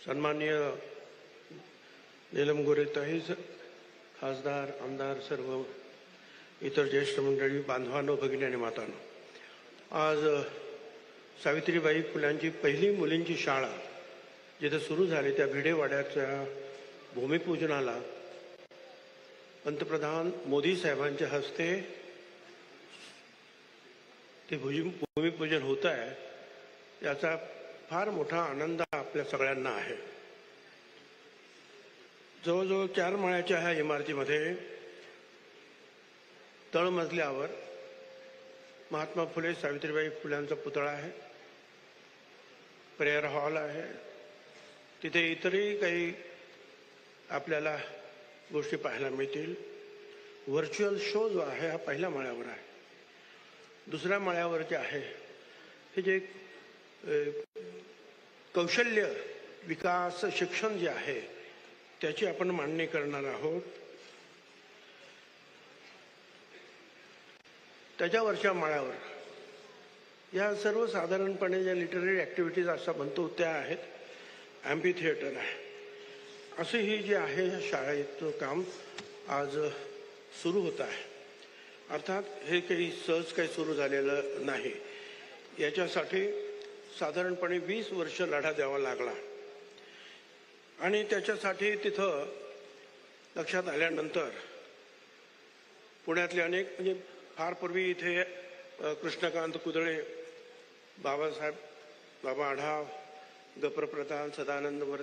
सन्माननीय नीलम गोरेताई खासदार आमदार सर्व इतर ज्येष्ठ मंडळी बांधवांनो भगिनी आणि मातांनो. आज सावित्रीबाई फुल्यांची पहिली मुलींची शाळा जिथे सुरू झाली त्या भिडेवाड्याच्या भूमिपूजनाला पंतप्रधान मोदी साहेबांच्या हस्ते ते भूमिपूजन होत आहे याचा फार मोठा आनंद आपल्या सगळ्यांना आहे. जवळजवळ चार माळ्याच्या ह्या इमारतीमध्ये तळमजल्यावर महात्मा फुले सावित्रीबाई फुल्यांचा पुतळा आहे. प्रेयर हॉल आहे. तिथे इतरही काही आपल्याला गोष्टी पाहायला मिळतील. व्हर्च्युअल शो जो आहे हा पहिल्या माळ्यावर आहे. दुसऱ्या माळ्यावर जे आहे. हे जे कौशल्य विकास शिक्षण जे आहे त्याची आपण मांडणी करणार आहोत. त्याच्यावरच्या माळ्यावर. या सर्वसाधारणपणे ज्या लिटररी ॲक्टिव्हिटीज असं म्हणतो त्या आहेत. ॲम्पी थिएटर आहे. असे ही जे आहे शाळेचं काम आज सुरू होत आहे. अर्थात हे काही सहज काही सुरू झालेलं नाही. याच्यासाठी साधारणपणे वीस वर्ष लढा द्यावा लागला. आणि त्याच्यासाठी तिथं लक्षात आल्यानंतर पुण्यातले अनेक म्हणजे फार पूर्वी इथे कृष्णकांत कुदळे बाबासाहेब बाबा आढाव गप्रप्रधान सदानंद वर